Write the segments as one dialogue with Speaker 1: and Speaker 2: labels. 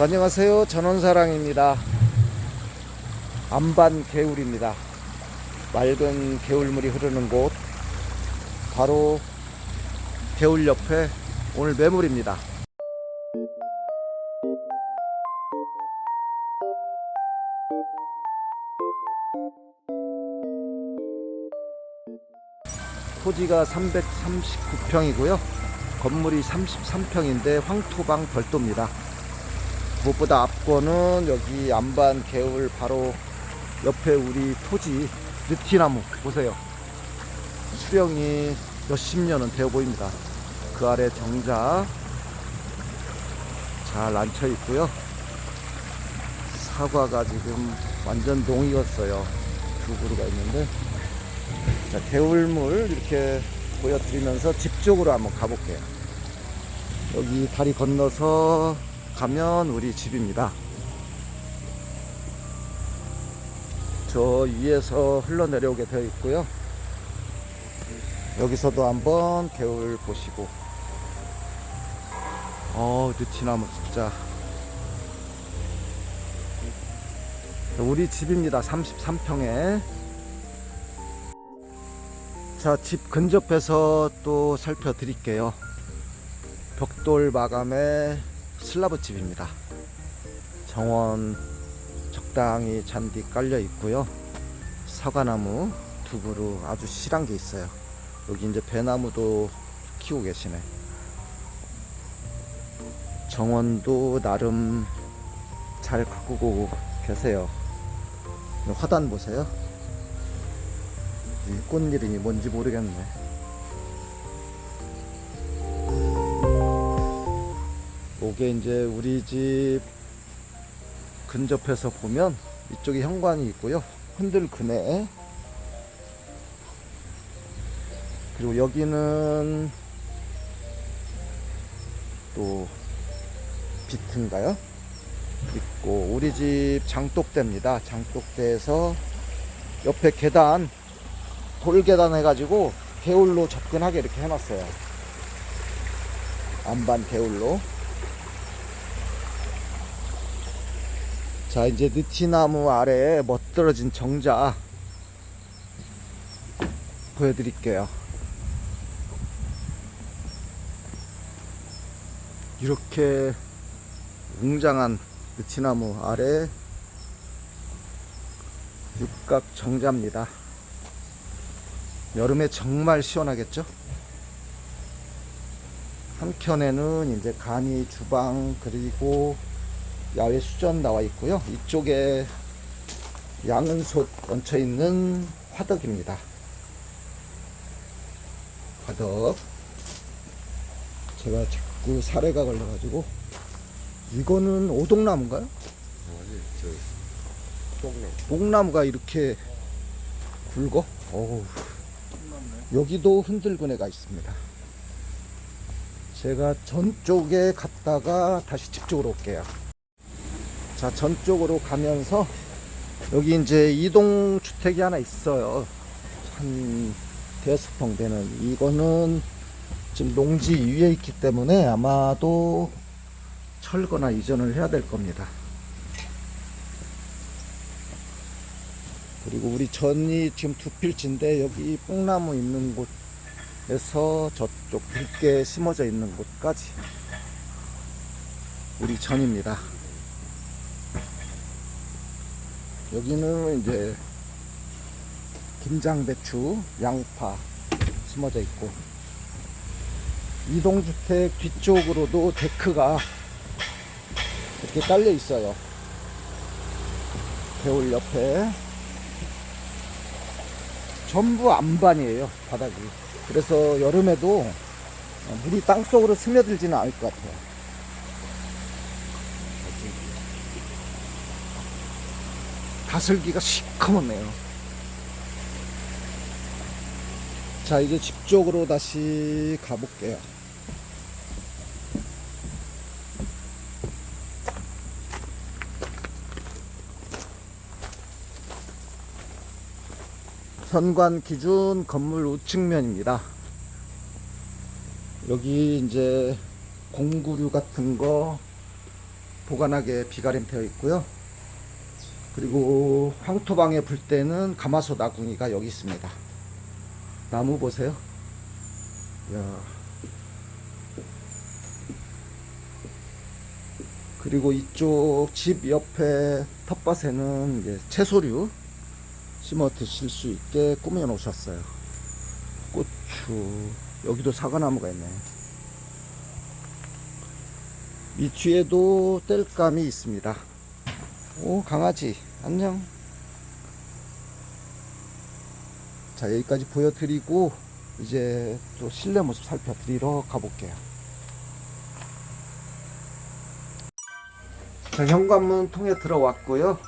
Speaker 1: 안녕하세요. 전원사랑입니다. 안반 개울입니다. 맑은 개울물이 흐르는 곳, 바로 개울 옆에 오늘 매물입니다. 토지가 339평이고요. 건물이 33평인데 황토방 별도입니다. 무엇보다 앞거는 여기 안반 개울 바로 옆에 우리 토지 느티나무 보세요. 수령이 몇십 년은 되어 보입니다. 그 아래 정자 잘 앉혀 있고요. 사과가 지금 완전 농익었어요. 두 그루가 있는데 자, 개울물 이렇게 보여드리면서 집 쪽으로 한번 가볼게요. 여기 다리 건너서 가면 우리 집입니다. 저 위에서 흘러내려오게 되어 있고요. 여기서도 한번 개울 보시고. 어, 느티나무 진짜. 우리 집입니다. 33평에. 자, 집 근접해서 또 살펴드릴게요. 벽돌 마감의 슬라브 집입니다. 정원 적당히 잔디 깔려 있고요. 사과나무 두 그루 아주 실한 게 있어요. 여기 이제 배나무도 키우고 계시네. 정원도 나름 잘 가꾸고 계세요. 화단 보세요. 이 꽃 이름이 뭔지 모르겠네. 요게 이제 우리 집 근접해서 보면 이쪽에 현관이 있고요. 흔들 그네. 그리고 여기는 또 비트인가요? 있고 우리 집 장독대입니다. 장독대에서 옆에 계단 돌 계단 해가지고 개울로 접근하게 이렇게 해놨어요. 안반 개울로. 자 이제 느티나무 아래에 멋들어진 정자 보여드릴게요. 이렇게 웅장한 느티나무 아래 육각 정자입니다. 여름에 정말 시원하겠죠? 한켠에는 이제 간이 주방 그리고 야외 수전 나와 있고요. 이쪽에 양은솥 얹혀 있는 화덕입니다. 화덕. 제가 자꾸 사례가 걸려가지고 이거는 오동나무인가요?
Speaker 2: 아니 저 똥나무
Speaker 1: 목나무가 이렇게 굵어? 어우. 여기도 흔들그네가 있습니다. 제가 전쪽에 갔다가 다시 집 쪽으로 올게요. 자, 전쪽으로 가면서 여기 이제 이동 주택이 하나 있어요. 한 대여섯 평 되는 이거는 지금 농지 위에 있기 때문에 아마도 철거나 이전을 해야 될 겁니다. 그리고 우리 전이 지금 두 필지인데 여기 뽕나무 있는 곳에서 저쪽 붉게 심어져 있는 곳까지 우리 전입니다. 여기는 이제 김장 배추, 양파 심어져 있고 이동주택 뒤쪽으로도 데크가 이렇게 깔려 있어요. 개울 옆에 전부 안반이에요 바닥이. 그래서 여름에도 물이 땅속으로 스며들지는 않을 것 같아요. 다슬기가 시커멓네요. 자, 이제 집 쪽으로 다시 가볼게요. 현관 기준 건물 우측면입니다. 여기 이제 공구류 같은 거 보관하게 비가림 되어 있고요. 그리고 황토방에 불 때는 가마솥 나궁이가 여기 있습니다. 나무 보세요. 야. 그리고 이쪽 집 옆에 텃밭에는 채소류 심어 드실 수 있게 꾸며 놓으셨어요. 고추, 여기도 사과나무가 있네. 이 뒤에도 땔감이 있습니다. 오, 강아지, 안녕. 자, 여기까지 보여드리고, 이제 또 실내 모습 살펴드리러 가볼게요. 자, 현관문 통해 들어왔고요.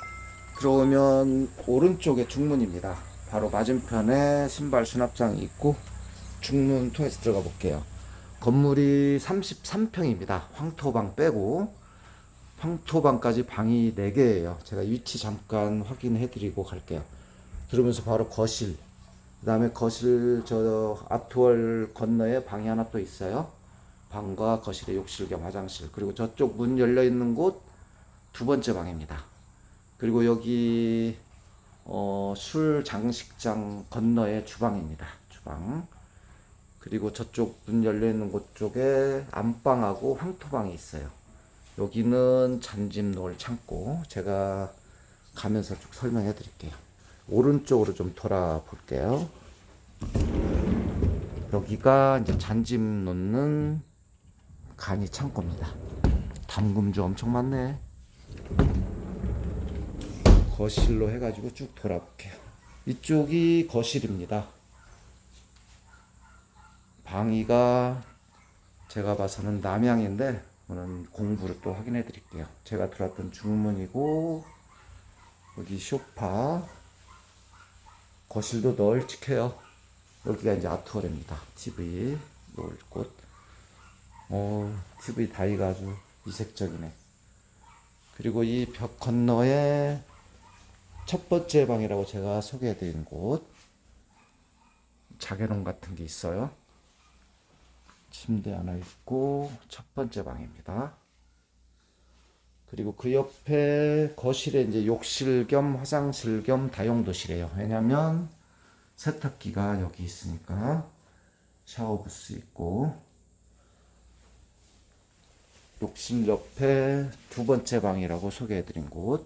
Speaker 1: 들어오면 오른쪽에 중문입니다. 바로 맞은편에 신발 수납장이 있고 중문 통해서 들어가 볼게요. 건물이 33평입니다. 황토방 빼고 황토방까지 방이 4개예요. 제가 위치 잠깐 확인해 드리고 갈게요. 들어오면서 바로 거실 그 다음에 거실 저 아트월 건너에 방이 하나 또 있어요. 방과 거실에 욕실 겸 화장실 그리고 저쪽 문 열려 있는 곳 두 번째 방입니다. 그리고 여기 어, 술 장식장 건너에 주방입니다. 주방. 그리고 저쪽 문 열려 있는 곳 쪽에 안방하고 황토방이 있어요. 여기는 잔집 놓을 창고. 제가 가면서 쭉 설명해 드릴게요. 오른쪽으로 좀 돌아볼게요. 여기가 이제 잔집 놓는 간이 창고입니다. 담금주 엄청 많네. 거실로 해가지고 쭉 돌아볼게요. 이쪽이 거실입니다. 방위가 제가 봐서는 남향인데 오늘 공부를 또 확인해 드릴게요. 제가 들어왔던 중문이고 여기 쇼파 거실도 널찍해요. 여기가 이제 아트월입니다. TV 놓을 곳. 어, TV 다이가 아주 이색적이네. 그리고 이 벽 건너에 첫 번째 방이라고 제가 소개해 드린 곳 자개농 같은 게 있어요. 침대 하나 있고 첫 번째 방입니다. 그리고 그 옆에 거실에 이제 욕실 겸 화장실 겸 다용도실이에요. 왜냐면 세탁기가 여기 있으니까 샤워 부스 있고 욕실 옆에 두 번째 방이라고 소개해 드린 곳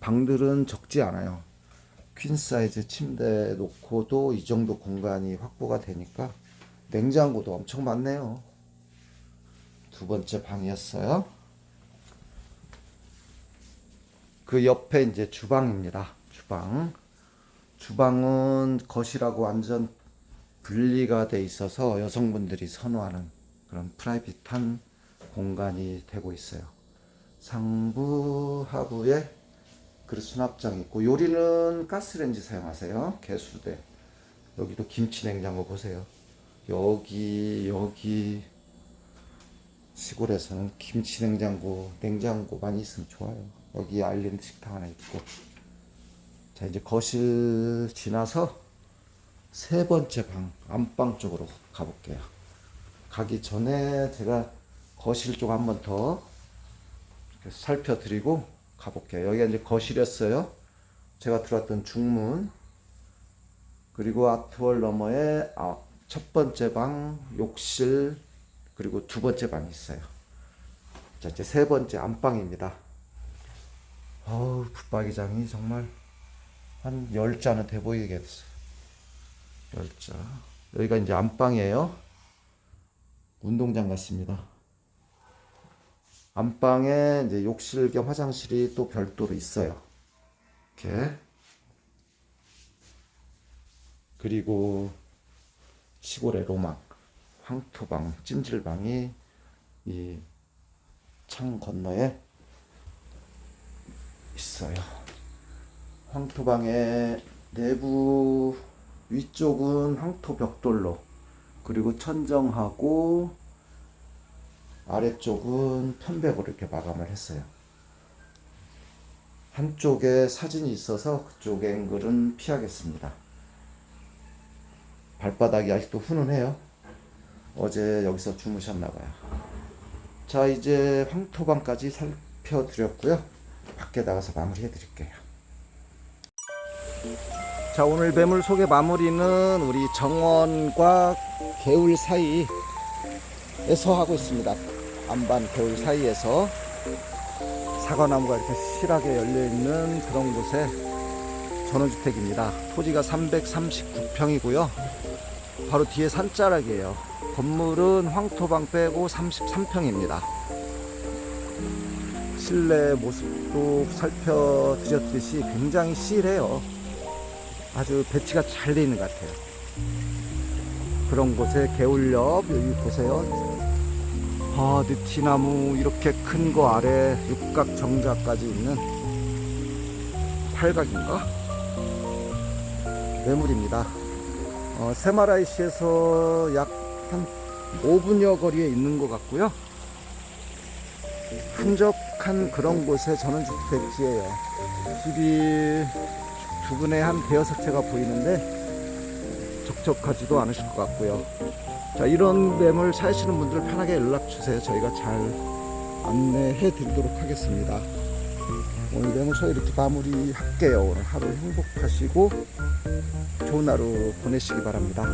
Speaker 1: 방들은 적지 않아요. 퀸 사이즈 침대 놓고도 이 정도 공간이 확보가 되니까 냉장고도 엄청 많네요. 두 번째 방이었어요. 그 옆에 이제 주방입니다. 주방. 주방은 거실하고 완전 분리가 돼 있어서 여성분들이 선호하는 그런 프라이빗한 공간이 되고 있어요. 상부 하부에 그릇 수납장 있고 요리는 가스레인지 사용하세요. 개수대. 여기도 김치 냉장고 보세요. 여기 여기 시골에서는 김치 냉장고 냉장고 많이 있으면 좋아요. 여기 아일랜드 식당 하나 있고. 자 이제 거실 지나서 세 번째 방 안방 쪽으로 가볼게요. 가기 전에 제가 거실 쪽 한 번 더 살펴드리고 가볼게요. 여기가 이제 거실이었어요. 제가 들어왔던 중문. 그리고 아트월 너머에 아, 첫 번째 방, 욕실, 그리고 두 번째 방이 있어요. 자, 이제 세 번째 안방입니다. 어우, 붙박이장이 정말 한열 자는 돼 보이겠어요. 열 자. 여기가 이제 안방이에요. 운동장 같습니다. 안방에 이제 욕실 겸 화장실이 또 별도로 있어요. 이렇게. 그리고 시골의 로망, 황토방, 찜질방이 이 창 건너에 있어요. 황토방의 내부 위쪽은 황토 벽돌로 그리고 천정하고 아래쪽은 편백으로 이렇게 마감을 했어요. 한쪽에 사진이 있어서 그쪽 앵글은 피하겠습니다. 발바닥이 아직도 훈훈해요. 어제 여기서 주무셨나 봐요. 자 이제 황토방까지 살펴드렸고요. 밖에 나가서 마무리해 드릴게요. 자 오늘 매물 소개 마무리는 우리 정원과 개울 사이에서 하고 있습니다. 안반 개울 사이에서 사과나무가 이렇게 실하게 열려있는 그런 곳에 전원주택입니다. 토지가 339평이고요 바로 뒤에 산자락이에요 건물은 황토방 빼고 33평입니다 실내 모습도 살펴드렸듯이 굉장히 실해요 아주 배치가 잘 돼 있는 것 같아요. 그런 곳에 개울옆 여기 보세요. 아, 느티나무 이렇게 큰 거 아래 육각 정자까지 있는 팔각인가? 매물입니다. 어, 세마라이시에서 약 한 5분여 거리에 있는 것 같고요. 한적한 그런 곳에 전원주택지예요. 집이 주변에 한 대여섯 채가 보이는데 적적하지도 않으실 것 같고요. 자, 이런 매물 찾으시는 분들 편하게 연락 주세요. 저희가 잘 안내해 드리도록 하겠습니다. 오늘 매물서 이렇게 마무리 할게요. 오늘 하루 행복하시고 좋은 하루 보내시기 바랍니다.